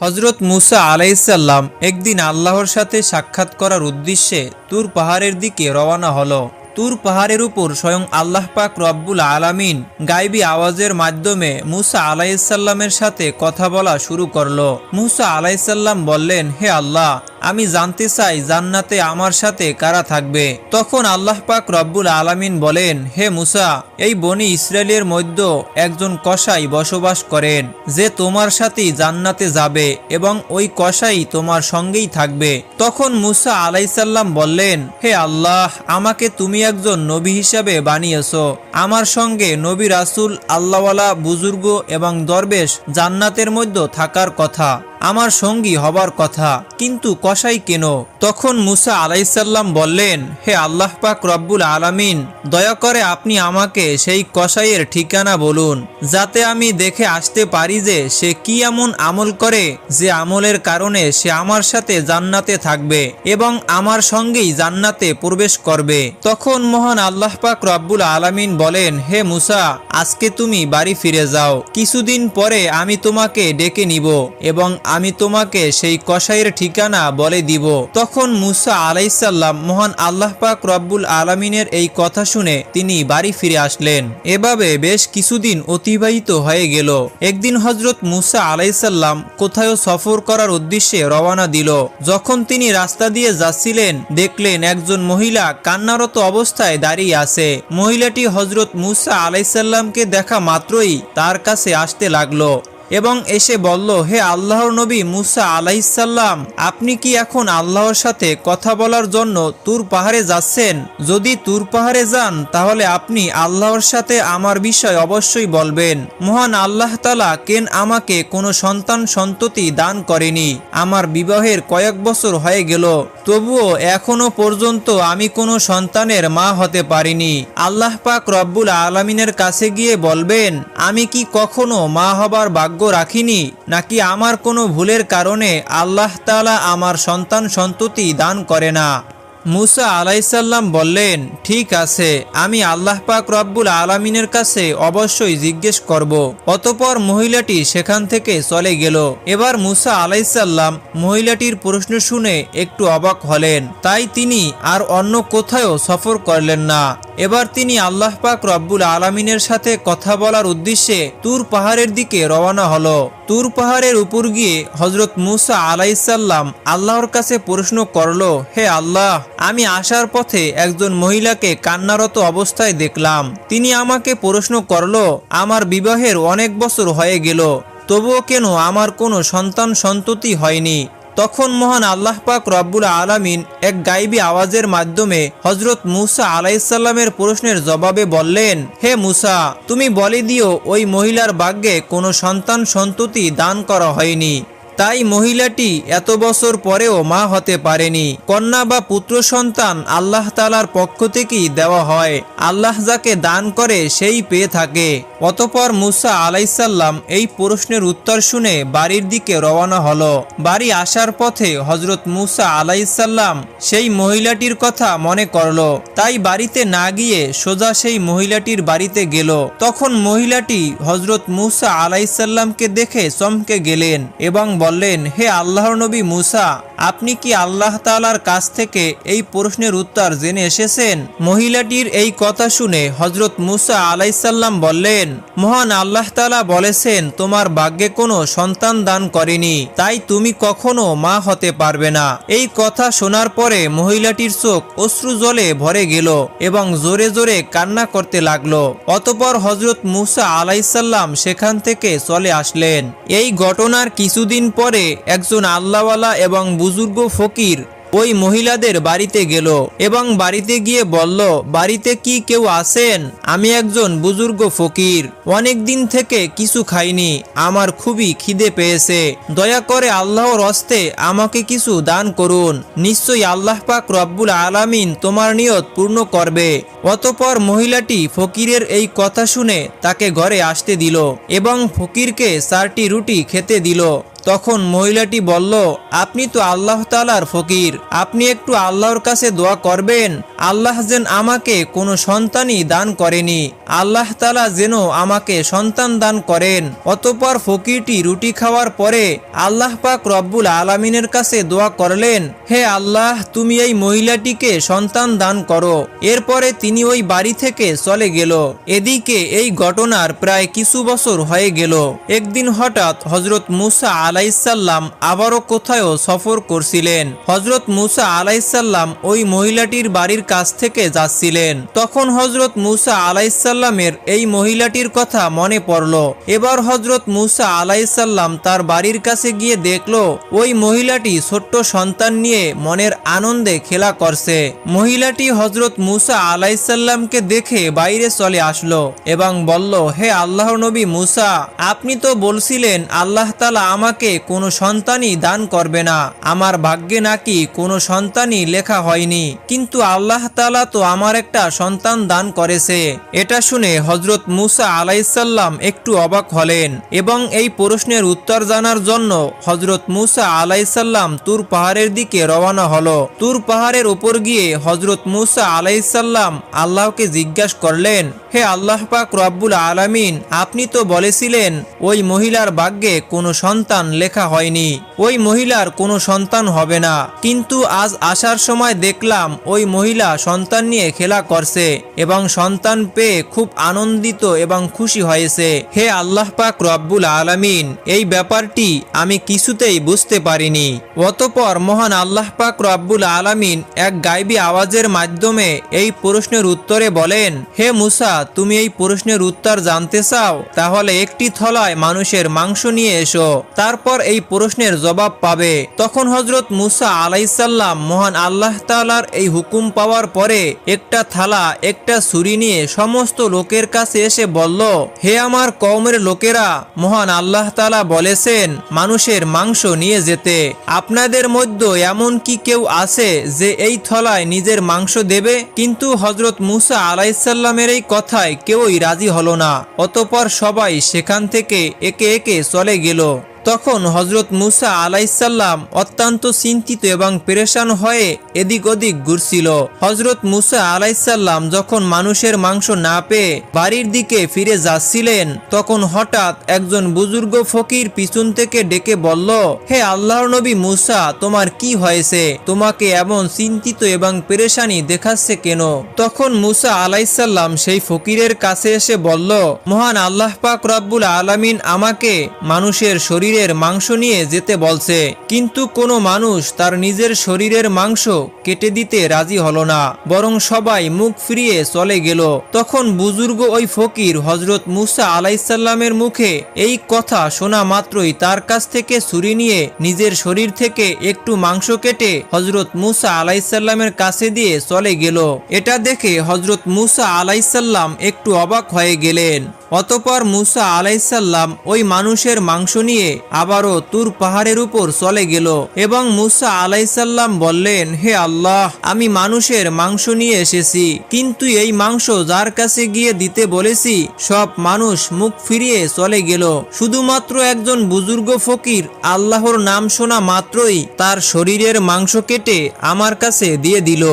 হজরত মুসা আলাইসাল্লাম একদিন আল্লাহর সাথে সাক্ষাৎ করার উদ্দেশ্যে তুর পাহাড়ের দিকে রওনা হল। তুর পাহাড়ের উপর স্বয়ং আল্লাহ পাক রব্বুল আলামিন গাইবি আওয়াজের মাধ্যমে মুসা আলাইসাল্লামের সাথে কথা বলা শুরু করল। মুসা আলাইসাল্লাম বললেন, হে আল্লাহ আমি জানতে চাই জান্নাতে আমার সাথে কারা থাকবে। তখন আল্লাহ পাক রব্বুল আলামিন বলেন, হে মুসা, এই বনি ইসরায়েলের মধ্যে একজন কসাই বসবাস করেন, যে তোমার সাথেই জান্নাতে যাবে এবং ওই কসাই তোমার সঙ্গেই থাকবে। তখন মুসা আলাইসাল্লাম বললেন, হে আল্লাহ, আমাকে তুমি একজন নবী হিসাবে বানিয়েছো। আমার সঙ্গে নবী রাসুল, আল্লাহওয়ালা, বুজুর্গ এবং দরবেশ জান্নাতের মধ্যে থাকার কথা। আমার সঙ্গী হবার কথা, কিন্তু কসাই কেন? তখন মুসা আলাইসাল্লাম বললেন, হে আল্লাহ পাক রব্বুল আলামিন, দয়া করে আপনি আমাকে সেই কসাইয়ের ঠিকানা বলুন, যাতে আমি দেখে আসতে পারি যে সে কি এমন আমল করে যে আমলের কারণে সে আমার সাথে জান্নাতে থাকবে এবং আমার সঙ্গেই জান্নাতে প্রবেশ করবে। তখন মহান আল্লাহ পাক রব্বুল আলামিন বলেন, হে মুসা, আজকে তুমি বাড়ি ফিরে যাও, কিছুদিন পরে আমি তোমাকে ডেকে নিব এবং আমি তোমাকে সেই কসাইয়ের ঠিকানা বলে দিব। তখন মুসা আলাইসাল্লাম মহান আল্লাহ পাক রব্বুল আলমিনের এই কথা শুনে তিনি বাড়ি ফিরে আসলেন। এভাবে বেশ কিছুদিন অতিবাহিত হয়ে গেল। একদিন হজরত মুসা আলাইসাল্লাম কোথাও সফর করার উদ্দেশ্যে রওনা দিল। যখন তিনি রাস্তা দিয়ে যাচ্ছিলেন, দেখলেন একজন মহিলা কান্নারত অবস্থায় দাঁড়িয়ে আছে। মহিলাটি হজরত মুসা আলাইসাল্লামকে দেখা মাত্রই তার কাছে আসতে লাগল। এবং এসে বলল, হে আল্লাহর নবী মুসা আলাইসাল্লাম আপনি কি এখন আল্লাহর সাথে কথা বলার জন্য তুর পাহাড়ে যাচ্ছেন? যদি তুর পাহাড়ে যান, তাহলে আপনি আল্লাহর সাথে আমার বিষয় অবশ্যই বলবেন। মহান আল্লাহ তালা কেন আমাকে কোনো সন্তান সন্ততি দান করেনি? আমার বিবাহের কয়েক বছর হয়ে গেল, তবুও এখনও পর্যন্ত আমি কোনো সন্তানের মা হতে পারিনি। আল্লাহ পাক রব্বুল আলমিনের কাছে গিয়ে বলবেন, আমি কি কখনো মা হবার ভাগ্য রাখিনি, নাকি আমার কোনো ভুলের কারণে আল্লাহ তাআলা আমার সন্তান সন্ততি দান করে না? মুসা আলাইসাল্লাম বললেন, ঠিক আছে, আমি আল্লাহ পাক রব্বুল আলমিনের কাছে অবশ্যই জিজ্ঞেস করব। অতপর মহিলাটি সেখান থেকে চলে গেল। এবার মুসা আলাইসাল্লাম মহিলাটির প্রশ্ন শুনে একটু অবাক হলেন। তাই তিনি আর অন্য কোথাও সফর করলেন না। এবার তিনি আল্লাহ পাক রব্বুল আলমিনের সাথে কথা বলার উদ্দেশ্যে তুর পাহাড়ের দিকে রওনা হলো। তুর পাহাড়ের উপর গিয়ে হজরত মুসা আলাইসাল্লাম আল্লাহর কাছে প্রশ্ন করল, হে আল্লাহ, আমি আসার পথে একজন মহিলাকে কান্নারত অবস্থায় দেখলাম। তিনি আমাকে প্রশ্ন করল, আমার বিবাহের অনেক বছর হয়ে গেল, তবুও কেন আমার কোনো সন্তান সন্ততি হয়নি? তখন মহান আল্লাহ পাক রব্বুল আলামিন এক গাইবী আওয়াজের মাধ্যমে হজরত মুসা আলাইসাল্লামের প্রশ্নের জবাবে বললেন, হে মুসা, তুমি বলে দিও, ওই মহিলার ভাগ্যে কোনো সন্তান সন্ততি দান করা হয়নি। তাই মহিলাটি এত বছর পরেও মা হতে পারেনি। কন্যা বা পুত্র সন্তান আল্লাহ তালার পক্ষ থেকেই দেওয়া হয়। আল্লাহ যাকে দান করে সেই পেয়ে থাকে। অতপর মুসা আলাইসাল্লাম এই প্রশ্নের উত্তর শুনে বাড়ির দিকে রওনা হলো। বাড়ি আসার পথে হজরত মুসা আলাইসাল্লাম সেই মহিলাটির কথা মনে করল। তাই বাড়িতে না গিয়ে সোজা সেই মহিলাটির বাড়িতে গেল। তখন মহিলাটি হজরত মুসা আলাইসাল্লামকে দেখে চমকে গেলেন এবং বললেন হে আল্লাহর নবী মুসা আপনি কি আল্লাহ তালার কাছ থেকে এই প্রশ্নের উত্তর জেনে এসেছেন? মহিলাটির এই কথা শুনে হজরত মুসা আলাইসাল্লাম বললেন, মহান আল্লাহ তালা বলেছেন, তোমার ভাগ্যে কোনো সন্তান দান করেনি, তাই তুমি কখনো মা হতে পারবে না। এই কথা শোনার পরে মহিলাটির চোখ অশ্রু জলে ভরে গেল এবং জোরে জোরে কান্না করতে লাগল। অতপর হজরত মুসা আলাইসাল্লাম সেখান থেকে চলে আসলেন। এই ঘটনার কিছুদিন পরে একজন আল্লাহওয়ালা এবং বুজুর্গ ফকির ওই মহিলাদের বাড়িতে গেল এবং বাড়িতে গিয়ে বলল, বাড়িতে কি কেউ আছেন? আমি একজন বুজুর্গ ফকির। অনেক দিন থেকে কিছু খাইনি। আমার খুবই খিদে পেয়েছে। দয়া করে আল্লাহর হস্তে আমাকে কিছু দান করুন। নিশ্চয়ই আল্লাহ পাক রব্বুল আলামিন তোমার নিয়ত পূর্ণ করবে। অতপর মহিলাটি ফকিরের এই কথা শুনে তাকে ঘরে আসতে দিল এবং ফকিরকে চারটি রুটি খেতে দিল। তখন মহিলাটি বলল, আপনি তো আল্লাহ তালার ফকির। আপনি একটু আল্লাহর কাছে দোয়া করবেন। আল্লাহ যেন আমাকে কোনো সন্তানই দান করেনি। আল্লাহ তালা যেন আমাকে সন্তান দান করেন। অতপর ফকিরটি রুটি খাওয়ার পরে আল্লাহ পাক রব্বুল আলমিনের কাছে দোয়া করলেন, হে আল্লাহ, তুমি এই মহিলাটিকে সন্তান দান করো। এরপরে তিনি ওই বাড়ি থেকে চলে গেল। এদিকে এই ঘটনার প্রায় কিছু বছর হয়ে গেল। একদিন হঠাৎ হজরত মুসা আলাইসাল্লাম আবারও কোথাও সফর করছিলেন। হজরত মুসা আলাইসাল্লাম ওই মহিলাটির বাড়ির কাছ থেকে যাচ্ছিলেন। তখন হজরত মুসা আলাইসাল্লামের এই মহিলাটির কথা মনে পড়ল। এবার হজরত মুসা আলাইসাল্লাম তার বাড়ির কাছে গিয়ে দেখল, ওই মহিলাটি ছোট্ট সন্তান নিয়ে মনের আনন্দে খেলা করছে। মহিলাটি হজরত মুসা আলাইসাল্লামকে দেখে বাইরে চলে আসলো এবং বলল, হে আল্লাহ নবী মুসা, আপনি তো বলছিলেন, আল্লাহ তালা আমাকে কোনো সন্তানই দান করবে না। আমার ভাগ্যে নাকি কোনো সন্তানই লেখা হয়নি। কিন্তু আল্লাহ তালা তো আমার একটা সন্তান দান করেছে। এটা শুনে হজরত মুসা আলাইসাল্লাম একটু অবাক হলেন এবং এই প্রশ্নের উত্তর জানার জন্য হজরত মুসা আলাইসাল্লাম তুর পাহাড়ের দিকে রওনা হলো। তুর পাহাড়ের উপর গিয়ে হজরত মুসা আলাইসাল্লাম আল্লাহকে জিজ্ঞাসা করলেন হে আল্লাহ পাক রব্বুল আলামিন, আপনি তো বলেছিলেন, ওই মহিলার ভাগ্যে কোনো সন্তান লেখা হয়নি, ওই মহিলার কোনো সন্তান হবে না। কিন্তু আজ আসার সময় দেখলাম, ওই মহিলা সন্তান নিয়ে খেলা করছে এবং সন্তান পেয়ে খুব আনন্দিত এবং খুশি হয়েছে। হে আল্লাহ পাক রব্বুল আলামিন, এই ব্যাপারটি আমি কিছুতেই বুঝতে পারিনি। অতপর মহান আল্লাহ পাক রব্বুল আলামিন এক গাইবী আওয়াজের মাধ্যমে এই প্রশ্নের উত্তরে বলেন, হে মুসা তুমি এই প্রশ্নের উত্তর জানতে চাও, তাহলে একটি থলায় মানুষের মাংস নিয়ে এসো। তারপর এই প্রশ্নের জবাব পাবে। তখন হজরত মুসা আলাইসাল্লাম মহান আল্লাহ তালার এই হুকুম পাওয়ার পরে একটা থালা, একটা ছুরি নিয়ে সমস্ত লোকের কাছে এসে বলল, হে আমার কওমের লোকেরা, মহান আল্লাহ তালা বলেছেন মানুষের মাংস নিয়ে যেতে। আপনাদের মধ্যে এমন কি কেউ আছে যে এই থলায় নিজের মাংস দেবে? কিন্তু হজরত মুসা আলাইসাল্লামের এই কথায় কেউই রাজি হল না। অতপর সবাই সেখান থেকে একে একে চলে গেল। তখন হজরত মুসা আলাইসাল্লাম অত্যন্ত চিন্তিত এবং পেরেশান হয়ে এদিক ওদিক ঘুরছিল। হজরত মুসা আলাইসাল্লাম যখন মানুষের মাংস না পেয়ে বাড়ির দিকে ফিরে যাচ্ছিলেন, তখন হঠাৎ একজন বুজুর্গ ফকির পিছন থেকে ডেকে বলল, হে আল্লাহর নবী মুসা, তোমার কি হয়েছে? তোমাকে এমন চিন্তিত এবং পেরেশানি দেখাচ্ছে কেন? তখন মুসা আলাইসাল্লাম সেই ফকিরের কাছে এসে বলল, মহান আল্লাহ পাক রব্বুল আলামিন আমাকে মানুষের শরীরে শরীরের মাংস নিয়ে যেতে বলছে। কিন্তু কোনো মানুষ তার নিজের শরীরের মাংস কেটে দিতে রাজি হলো না। বরং সবাই মুখ ফিরিয়ে চলে গেল। তখন বুজুর্গ ওই ফকির হজরত মুসা আলাইসাল্লামের মুখে এই কথা শোনা মাত্রই তার কাছ থেকে ছুরি নিয়ে নিজের শরীর থেকে একটু মাংস কেটে হজরত মুসা আলাইসাল্লামের কাছে দিয়ে চলে গেল। এটা দেখে হজরত মুসা আলাইসাল্লাম একটু অবাক হয়ে গেলেন। অতপর মুসা আলাইসাল্লাম ওই মানুষের মাংস নিয়ে আবারও তুর পাহাড়ের উপর চলে গেল এবং মুসা আলাইসাল্লাম বললেন, হে আল্লাহ, আমি মানুষের মাংস নিয়ে এসেছি, কিন্তু এই মাংস যার কাছে গিয়ে দিতে বলেছি, সব মানুষ মুখ ফিরিয়ে চলে গেল। শুধুমাত্র একজন বুজুর্গ ফকির আল্লাহর নাম শোনা মাত্রই তার শরীরের মাংস কেটে আমার কাছে দিয়ে দিল।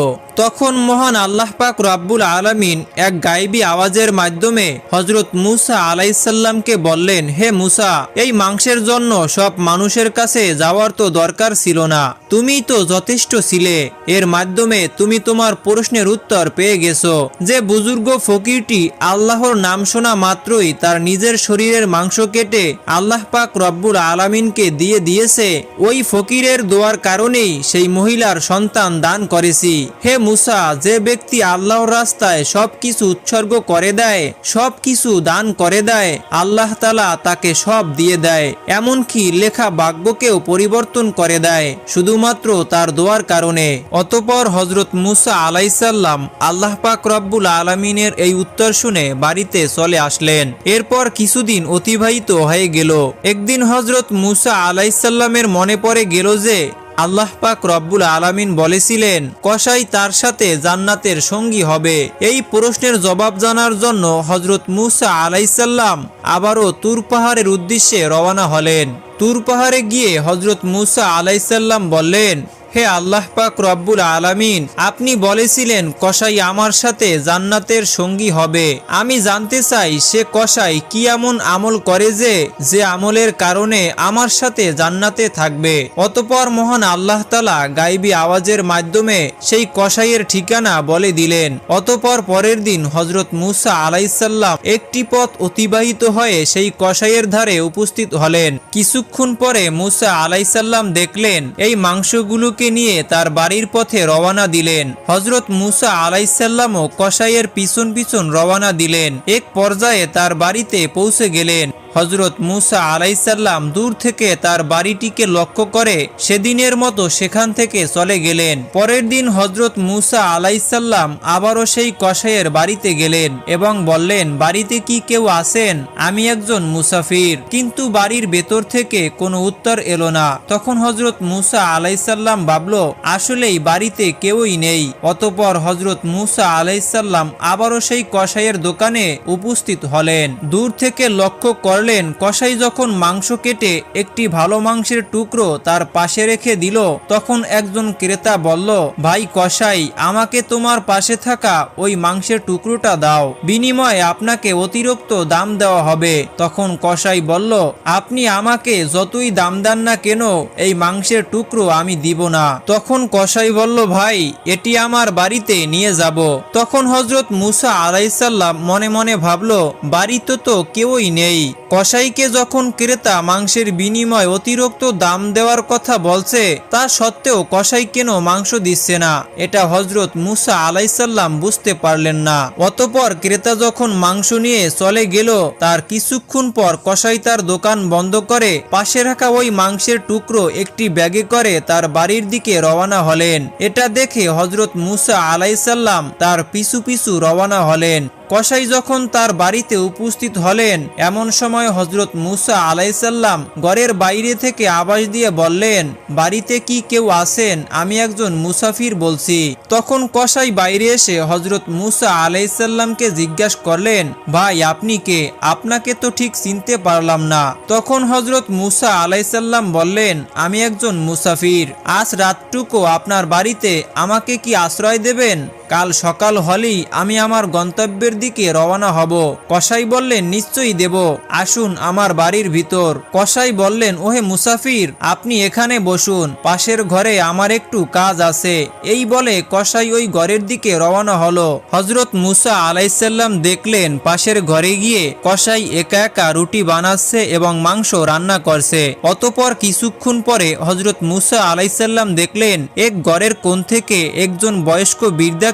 তখন মহান আল্লাহ পাক রাব্বুল আলামিন এক গাইবী আওয়াজের মাধ্যমে হজরত মুসা আলাইসাল্লামকে বললেন, হে মুসা, এই মাংসের জন্য সব মানুষের কাছে যাওয়ার তো দরকার ছিল না। তুমি তো যথেষ্ট ছিলে। এর মাধ্যমে তুমি তোমার প্রশ্নের উত্তর পেয়ে গেছো। যে বুজুর্গ ফকিরটি আল্লাহর নাম শোনা মাত্রই তার নিজের শরীরের মাংস কেটে আল্লাহ পাক রব্বুল আলামিনকে দিয়ে দিয়েছে, ওই ফকিরের দোয়ার কারণেই সেই মহিলার সন্তান দান করেছি। হে মুসা যে ব্যক্তি আল্লাহর রাস্তায় সব কিছু উৎসর্গ করে দেয় সব কিছু দান করে দেয়, আল্লাহ তালা তাকে সব দিয়ে দেয়, এমনকি লেখা বাক্যকেও পরিবর্তন করে দেয়, শুধুমাত্র তার দোয়ার কারণে। অতপর হজরত মুসা আলাইসাল্লাম আল্লাহ পাক রব্বুল আলমিনের এই উত্তর শুনে বাড়িতে চলে আসলেন। এরপর কিছুদিন অতিবাহিত হয়ে গেল। একদিন হজরত মুসা আলাইসাল্লামের মনে পড়ে গেল যে আল্লাহ পাক রব্বুল আলামিন বলেছিলেন, কসাই তার সাথে জান্নাতের সঙ্গী হবে। এই প্রশ্নের জবাব জানার জন্য হজরত মুসা আলাইসাল্লাম আবারও তুর পাহাড়ের উদ্দেশ্যে রওনা হলেন। তুর পাহাড়ে গিয়ে হজরত মুসা আলাইসাল্লাম বললেন হে আল্লাহ পাক রব্বুল আলামিন, আপনি বলেছিলেন, কসাই আমার সাথে জান্নাতের সঙ্গী হবে। আমি জানতে চাই, সে কসাই কি এমন আমল করে যে যে আমলের কারণে আমার সাথে জান্নাতে থাকবে? অতপর মহান আল্লাহ তালা গাইবি আওয়াজের মাধ্যমে সেই কসাইয়ের ঠিকানা বলে দিলেন। অতপর পরের দিন হজরত মুসা আলাইসাল্লাম একটি পথ অতিবাহিত হয়ে সেই কসাইয়ের ধারে উপস্থিত হলেন। কিছুক্ষণ পরে মুসা আলাইসাল্লাম দেখলেন, এই মাংসগুলোকে নিয়ে তার বাড়ির পথে রওয়ানা দিলেন। হজরত মুসা আলাইসাল্লামও কসাইয়ের পিছন পিছন রওয়ানা দিলেন। এক পর্যায়ে তার বাড়িতে পৌঁছে গেলেন। হজরত মুসা আলাইসাল্লাম দূর থেকে তার বাড়িটিকে লক্ষ্য করে সেদিনের মতো সেখান থেকে চলে গেলেন। পরের দিন হজরত মুসা আলাইসাল্লাম আবারও সেই কসাইয়ের বাড়িতে গেলেন এবং বললেন, বাড়িতে কি কেউ আছেন? আমি একজন মুসাফির। কিন্তু বাড়ির ভেতর থেকে কোনো উত্তর এলো না। তখন হজরত মুসা আলাইসাল্লাম ভাবল, আসলেই বাড়িতে কেউই নেই। অতপর হজরত মুসা আলাইসাল্লাম আবারও সেই কসাইয়ের দোকানে উপস্থিত হলেন। দূর থেকে লক্ষ্য করলেন কসাই যখন মাংস কেটে একটি ভালো মাংসের টুকরো তার পাশে রেখে দিল, তখন একজন ক্রেতা বলল, ভাই কসাই, আমাকে তোমার পাশে থাকা ওই মাংসের টুকরোটা দাও, বিনিময়ে আপনাকে অতিরিক্ত দাম দেওয়া হবে। তখন কসাই বলল, আপনি আমাকে যতই দাম দেন না কেন, এই মাংসের টুকরো আমি দিব না। তখন কসাই বলল, ভাই, এটি আমার বাড়িতে নিয়ে যাব। তখন হজরত মুসা আলাইসাল্লাম মনে মনে ভাবল, বাড়িতে তো কেউই নেই। কসাইকে যখন ক্রেতা মাংসের বিনিময় অতিরিক্ত দাম দেওয়ার কথা বলছে, তা সত্ত্বেও কসাই কেন মাংস দিচ্ছে না? এটা হজরত মুসা আলাইসাল্লাম বুঝতে পারলেন না। অতপর ক্রেতা যখন মাংস নিয়ে চলে গেল, তার কিছুক্ষণ পর কসাই তার দোকান বন্ধ করে, পাশে রাখা ওই মাংসের টুকরো একটি ব্যাগে করে তার বাড়ির দিকে রওনা হলেন। এটা দেখে হজরত মুসা আলাইসাল্লাম তার পিছু পিছু রওনা হলেন। কসাই যখন তার বাড়িতে উপস্থিত হলেন, এমন সময় হজরত মুসা আলাইসাল্লাম ঘরের বাইরে থেকে আওয়াজ দিয়ে বললেন, বাড়িতে কি কেউ আছেন? আমি একজন মুসাফির বলছি। তখন কসাই বাইরে এসে হজরত মুসা আলাইসাল্লামকে জিজ্ঞাসা করলেন, ভাই, আপনি কে? আপনাকে তো ঠিক চিনতে পারলাম না। তখন হজরত মুসা আলাইসাল্লাম বললেন, আমি একজন মুসাফির। আজ রাতটুকু আপনার বাড়িতে আমাকে কি আশ্রয় দেবেন? কাল সকাল হলেই আমি আমার গন্তব্যের দিকে রওনা হব। কসাই বললেন, নিশ্চয়ই দেব। আসুন আমার বাড়ির ভিতর। কসাই বললেন, ওহে মুসাফির, আপনি এখানে বসুন। পাশের ঘরে আমার একটু কাজ আছে। এই বলে কসাই ওই ঘরের দিকে রওনা হলো। হজরত মুসা আলাইসাল্লাম দেখলেন, পাশের ঘরে গিয়ে কসাই একা একা রুটি বানাচ্ছে এবং মাংস রান্না করছে। অতপর কিছুক্ষণ পরে হজরত মুসা আলাইসাল্লাম দেখলেন, এক ঘরের কোণ থেকে একজন বয়স্ক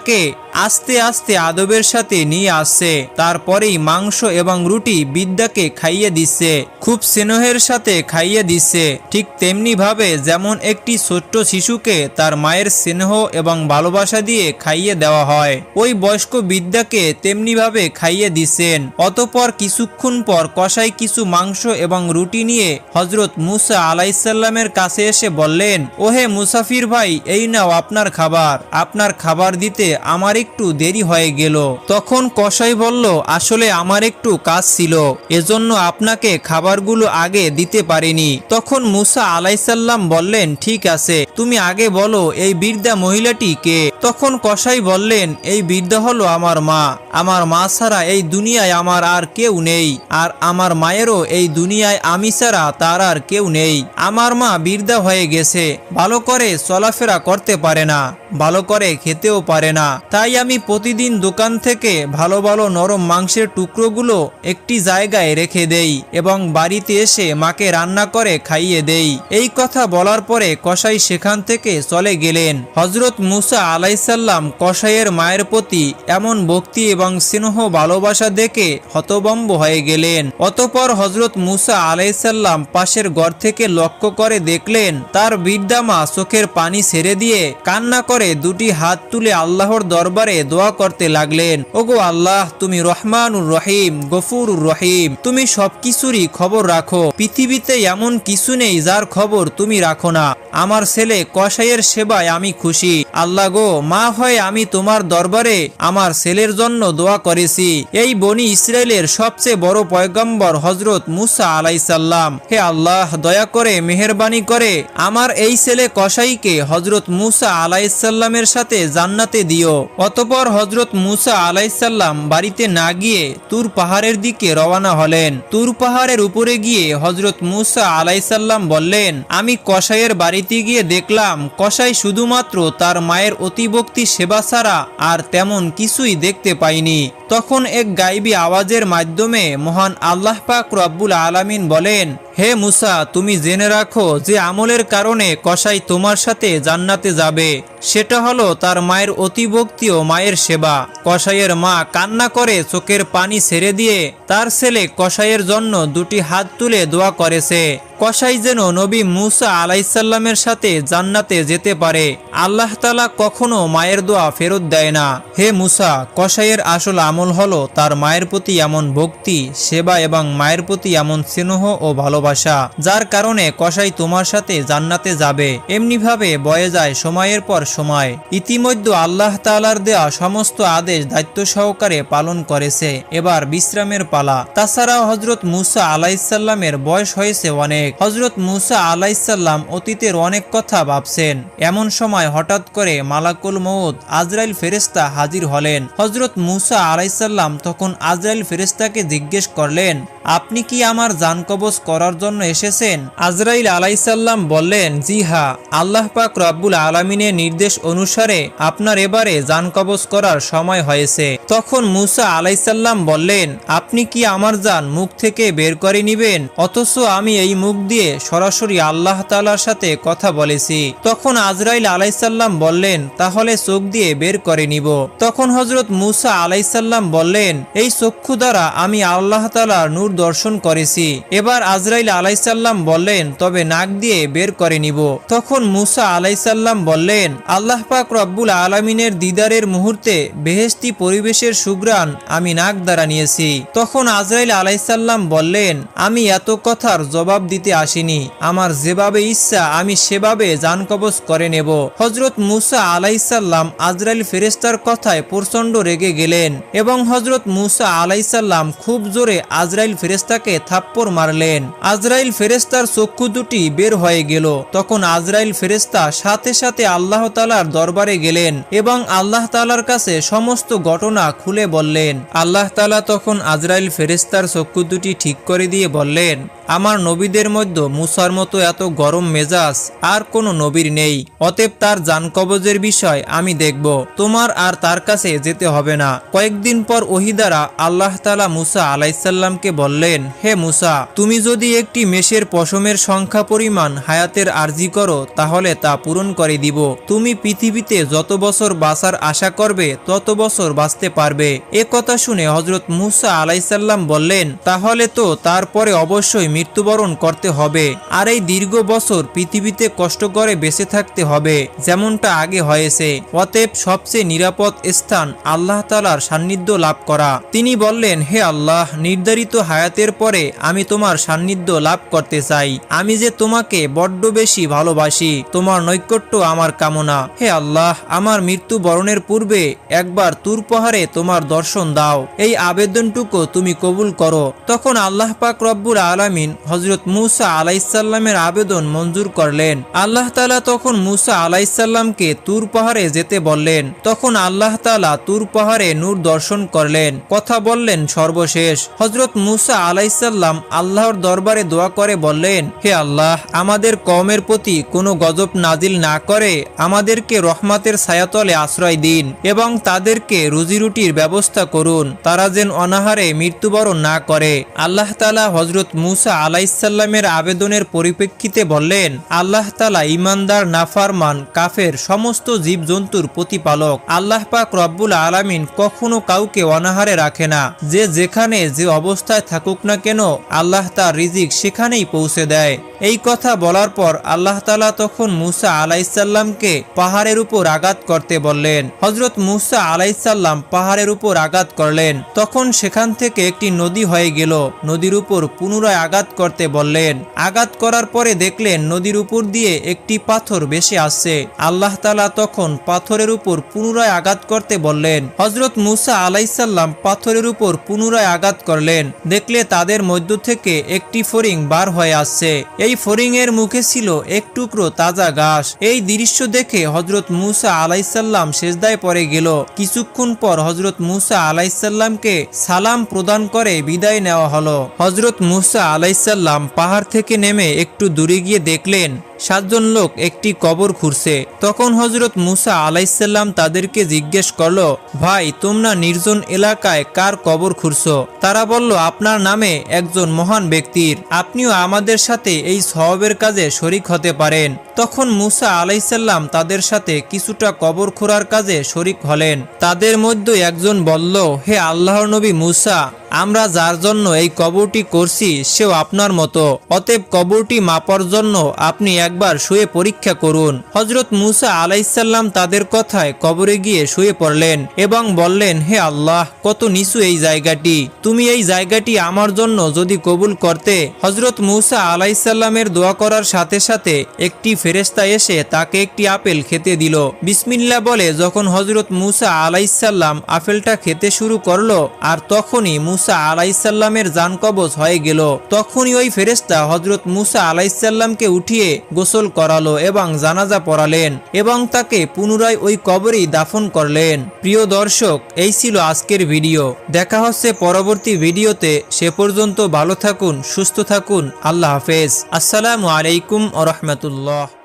কে আস্তে আস্তে আদবের সাথে নিয়ে আসছে। তারপরেই মাংস এবং রুটি বিদ্যাকে খাইয়ে দিচ্ছে। খুব স্নেহের সাথে খাইয়ে দিচ্ছে। ঠিক তেমনি ভাবে যেমন একটি ছোট্ট শিশুকে তার মায়ের স্নেহ এবং ভালোবাসা দিয়ে খাইয়ে দেওয়া হয়, ওই বয়স্ক বিদ্যাকে তেমনি ভাবে খাইয়ে দিচ্ছেন। অতপর কিছুক্ষণ পর কষাই কিছু মাংস এবং রুটি নিয়ে হজরত মুসা আলাইসাল্লামের কাছে এসে বললেন, ওহে মুসাফির ভাই, এই নাও আপনার খাবার। আপনার খাবার দিতে আমার একটু দেরি হয়ে গেল। তখন কসাই বলল, আসলে আমার একটু কাজ ছিল, এজন্য আপনাকে খাবারগুলো আগে দিতে পারিনি। তখন মুসা আলাইসাল্লাম বললেন, ঠিক আছে, তুমি আগে বলো, এই বৃদ্ধা মহিলাটি কে? তখন কসাই বললেন, এই বৃদ্ধা হলো আমার মা। আমার মা ছাড়া এই দুনিয়ায় আমার আর কেউ নেই, আর আমার মায়েরও এই দুনিয়ায় আমি ছাড়া তার আর কেউ নেই। আমার মা বৃদ্ধা হয়ে গেছে, ভালো করে চলাফেরা করতে পারে না, ভালো করে খেতেও পারে না, তাই আমি প্রতিদিন দোকান থেকে ভালো ভালো নরম মাংসের টুকরোগুলো একটি জায়গায় রেখে দেই এবং বাড়িতে এসে মাকে রান্না করে খাইয়ে দেই। এই কথা বলার পরে কসাই সেখান থেকে চলে গেলেন। হজরত মুসা আলাইসাল্লাম কসাইয়ের মায়ের প্রতি এমন ভক্তি এবং স্নেহ ভালোবাসা দেখে হতবম্ব হয়ে গেলেন। অতপর হজরত মুসা আলাইসাল্লাম পাশের ঘর থেকে লক্ষ্য করে দেখলেন, তার বৃদ্ধা মা চোখের পানি ছেড়ে দিয়ে কান্না করে দুটি হাত তুলে আল্লাহর দরবার দরবারে দোয়া করতে লাগলেন, ওগো আল্লাহ, তুমি রহমানুর রহিম, গফুরুর রহিম, তুমি সবকিছুরই খবর রাখো, পৃথিবীতে এমন কিছু নেই যার খবর তুমি রাখো না। আমার ছেলে কসাইয়ের সেবায় আমি খুশি। আল্লাহ গো, মা হয়ে আমি তোমার দরবারে আমার ছেলের জন্য দোয়া করেছি। এই বনি ইসরায়েলের সবচেয়ে বড় পয়গম্বর হজরত মুসা আলাইসাল্লাম হে আল্লাহ, দয়া করে মেহরবানি করে আমার এই ছেলে কসাইকে হজরত মুসা আলাইসাল্লামের সাথে জান্নাতে দিও। অতপর হজরত মুসা আলাইসাল্লাম বাড়িতে না গিয়ে তুর পাহাড়ের দিকে রওনা হলেন। তুর পাহাড়ের উপরে গিয়ে হজরত মুসা আলাইসাল্লাম বললেন, আমি কসাইয়ের বাড়িতে গিয়ে দেখলাম, কসাই শুধুমাত্র তার মায়ের অতিভক্তি সেবা ছাড়া আর তেমন কিছুই দেখতে পাইনি। তখন এক গাইবী আওয়াজের মাধ্যমে মহান আল্লাহ পাক রব্বুল আলামিন বলেন হে মুসা, তুমি জেনে রাখো যে আমলের কারণে কসাই তোমার সাথে জান্নাতে যাবে। সেটা হলো তার মায়ের অতিভক্তি ও মায়ের সেবা। কসাইয়ের মা কান্না করে চোখের পানি ছেড়ে দিয়ে তার ছেলে কসাইয়ের জন্য দুটি হাত তুলে দোয়া করেছে। কসাই যেন নবী মুসা আলাইসাল্লামের সাথে জান্নাতে যেতে পারে। আল্লাহ তালা কখনো মায়ের দোয়া ফেরত দেয় না। হে মুসা, কসাইয়ের আসল আমল হলো তার মায়ের প্রতি এমন ভক্তি, সেবা এবং মায়ের প্রতি এমন স্নেহ ও ভালোবাসা, যার কারণে কসাই তোমার সাথে জান্নাতে যাবে। এমনিভাবে বয়ে যায় সময়ের পর সময়। ইতিমধ্যে আল্লাহ তালার দেয়া সমস্ত আদেশ দায়িত্ব সহকারে পালন করেছে। এবার বিশ্রামের পালা। তাছাড়াও হজরত মুসা আলাইসাল্লামের বয়স হয়েছে অনেক। হজরত মুসা আলাইসাল্লাম অতীতের অনেক কথা ভাবছেন। এমন সময় হঠাৎ করে মালাকুল মৌদ আজরাইল ফেরেস্তা হাজির হলেন। হজরত মুসা আলাইসাল্লাম তখন আজরাইল ফেরেস্তাকে জিজ্ঞেস করলেন, আপনি কি আমার জান কবজ করার জন্য এসেছেন? আজরাইল আলাইসাল্লাম বললেন, জি হা আল্লাহ পাক রব্বুল আলমিনের নির্দেশ অনুসারে আপনার এবারে জান কবজ করার সময় হয়েছে। তখন মুসা আলাইসাল্লাম বললেন, আপনি কি আমার জান মুখ থেকে বের করে নিবেন? অথচ আমি এই মুখ দিয়ে সরাসরি আল্লাহ তালার সাথে কথা বলেছি। তখন আজরাইল আলাইসাল্লাম বললেন, তাহলে চোখ দিয়ে বের করে নিব। তখন হজরত মুসা আলাইসাল্লাম বললেন, এই চক্ষু দ্বারা আমি আল্লাহ তালার নূর দর্শন করেছি। এবার আজরাইল আলাইসাল্লাম বললেন, তবে নাক দিয়ে বের করে নিব। তখন মুসা আলাইসাল্লাম বললেন, আল্লাহ পাক রব্বুল আলমিনের দিদারের মুহূর্তে বেহেস্তি পরিবেশের সুগ্রাণ আমি নাক দ্বারা নিয়েছি। তখন আজরাইল আলাইসাল্লাম বললেন, আমি এত কথার জবাব দিতে আসিনি। আমার যেভাবে ইচ্ছা, আমি সেভাবে জান কবজ করে নেব। হজরত মুসা আলাইসাল্লাম আজরাইল ফেরেস্তার কথায় প্রচণ্ড রেগে গেলেন এবং হজরত মুসা আলাইসাল্লাম খুব জোরে আজরাইল ফেরেস্তাকে থাপ্পড় মারলেন। আজরাইল ফেরেস্তার চক্ষু দুটি বের হয়ে গেল। তখন আজরাইল ফেরেস্তা সাথে সাথে আল্লাহ তালার দরবারে গেলেন এবং আল্লাহ তালার কাছে সমস্ত ঘটনা খুলে বললেন। আল্লাহ তালা তখন আজরাইল ফেরেস্তার চক্ষু দুটি ঠিক করে দিয়ে বললেন, আমার নবীদের মধ্যে মুসার মতো এত গরম মেজাজ আর কোনো নবীর নেই। অতএব তার জান কবজের বিষয় আমি দেখব। তোমার আর তার কাছে যেতে হবে না। কয়েকদিন পর ওহিদারা আল্লাহ তালা মুসা আলাইসাল্লামকে বললেন, হে মুসা, তুমি যদি একটি মেষের পশমের সংখ্যা পরিমাণ হায়াতের আর্জি করো, তাহলে তা পূরণ করে দিব। তুমি পৃথিবীতে যত বছর বাঁচার আশা করবে, তত বছর বাঁচতে পারবে। এ কথা শুনে হজরত মুসা আলাইসাল্লাম বললেন, তাহলে তো তারপরে অবশ্যই মৃত্যুবরণ করতে হবে, আর এই দীর্ঘ বছর পৃথিবীতে কষ্ট করে বেঁচে থাকতে হবে, যেমনটা আগে হয়েছে। অতএব সবচেয়ে নিরাপদ স্থান আল্লাহ তালার সান্নিধ্য লাভ করা। তিনি বললেন, হে আল্লাহ, নির্ধারিত হায়াতের পরে আমি তোমার সান্নিধ্য লাভ করতে চাই। আমি যে তোমাকে বড্ড বেশি ভালোবাসি, তোমার নৈকট্য আমার কামনা। হে আল্লাহ, আমার মৃত্যু বরণের পূর্বে একবার তুর পাহাড়ে তোমার দর্শন দাও। এই আবেদনটুকু তুমি কবুল করো। তখন আল্লাহ পাক রব্বুল আলামিন হজরত মুসা আলাইসাল্লামের আবেদন মঞ্জুর করলেন। আল্লাহ তালা তখন মুসা আলাইসাল্লামকে তুর পাহাড়ে যেতে বললেন। তখন আল্লাহ তালা তুর পাহাড়ে নূর দর্শন করলেন। কথা বললেন সর্বশেষ। হজরত মুসা আলাইসাল্লাম আল্লাহর দরবারে দোয়া করে বললেন, হে আল্লাহ, আমাদের কমের প্রতি কোনো গজব নাজিল না করে আমাদেরকে রহমাতের ছায়াতলে আশ্রয় দিন এবং তাদেরকে রুজিরুটির ব্যবস্থা করুন। তারা যেন অনাহারে মৃত্যুবরণ না করে। আল্লাহ তালা হজরত মুসা আলাইসাল্লামের আবেদনের পরিপ্রেক্ষিতে বললেন, আল্লাহ তালা ইমানদার নাফারমান, কাফের, সমস্ত জীবজন্তুর প্রতিপালক। আল্লাহ পাক রব্বুল আলামিন কখনো কাউকে অনাহারে রাখে না। যে যেখানে যে অবস্থায় থাকুক না কেন, আল্লাহ তার রিজিক সেখানেই পৌঁছে দেয়। এই কথা বলার পর আল্লাহ তালা তখন মুসা আলাইসাল্লামকে পাহাড়ের উপর আঘাত করতে বললেন। হজরত মুসা আলাইসাল্লাম পাহাড়ের উপর আঘাত করলেন। তখন সেখান থেকে একটি নদী হয়ে গেল। নদীর উপর পুনরায় আঘাত করতে বললেন। আঘাত করার পরে দেখলেন নদীর উপর দিয়ে একটি পাথর ভেসে আসছে। আল্লাহ তালা তখন পাথরের উপর পুনরায় আঘাত করতে বললেন। হজরত মুসা আলাইসাল্লাম পাথরের উপর পুনরায় আঘাত করলেন। দেখলে তাদের মধ্য থেকে একটি ফরিং বার হয়ে আসছে। এই ফরিং এর মুখে ছিল এক টুকরো তাজা ঘাস। এই দৃশ্য দেখে হজরত মুসা আলাইসাল্লাম সেজদায় পরে গেল। কিছুক্ষণ পর হজরত মুসা আলাইসাল্লামকে সালাম প্রদান করে বিদায় নেওয়া হলো। হজরত মুসা আলাইসাল্লাম পাহাড় থেকে নেমে একটু দূরে গিয়ে দেখলেন সাতজন লোক একটি কবর খুঁড়ছে। তখন হজরত মুসা আলাইসাল্লাম তাদেরকে জিজ্ঞেস করল, ভাই, তোমরা নির্জন এলাকায় কার কবর খুঁড়ছো? তারা বলল, আপনার নামে একজন মহান ব্যক্তির। আপনিও আমাদের সাথে এই সওয়াবের কাজে শরিক হতে পারেন। তখন মুসা আলাইসাল্লাম তাদের সাথে কিছুটা কবর খোঁড়ার কাজে শরিক হলেন। তাদের মধ্যে একজন বলল, হে আল্লাহর নবী মুসা, আমরা যার জন্য এই কবরটি করছি, সেও আপনার মতো। অতএব কবরটি মাপার জন্য আপনি একবার শুয়ে পরীক্ষা করুন। হজরত মুসা আলাইসাল্লাম তাদের কথায় কবরে গিয়ে শুয়ে পড়লেন এবং বললেন, হে আল্লাহ, কত নিচু এই জায়গাটি। তুমি এই জায়গাটি আমার জন্য যদি কবুল করতে হজরত মুসা আলাইসাল্লামের দোয়া করার সাথে সাথে একটি ফেরেস্তা এসে তাকে একটি আপেল খেতে দিল। বিসমিল্লা বলে, যখন হজরত মুসা আলাইসাল্লাম আপেলটা খেতে শুরু করল, আর তখনই মুসা আলাইসাল্লামের জান কবজ হয়ে গেল। তখনই ওই ফেরেস্তা হজরত মুসা আলাইসাল্লামকে উঠিয়ে গোসল করালো এবং জানাজা পড়ালেন এবং তাকে পুনরায় ওই কবরেই দাফন করলেন। প্রিয় দর্শক, এই ছিল আজকের ভিডিও। দেখা হচ্ছে পরবর্তী ভিডিওতে। সে পর্যন্ত ভালো থাকুন, সুস্থ থাকুন। আল্লাহ হাফেজ। আসসালামু আলাইকুম আ রহমতুল্লাহ।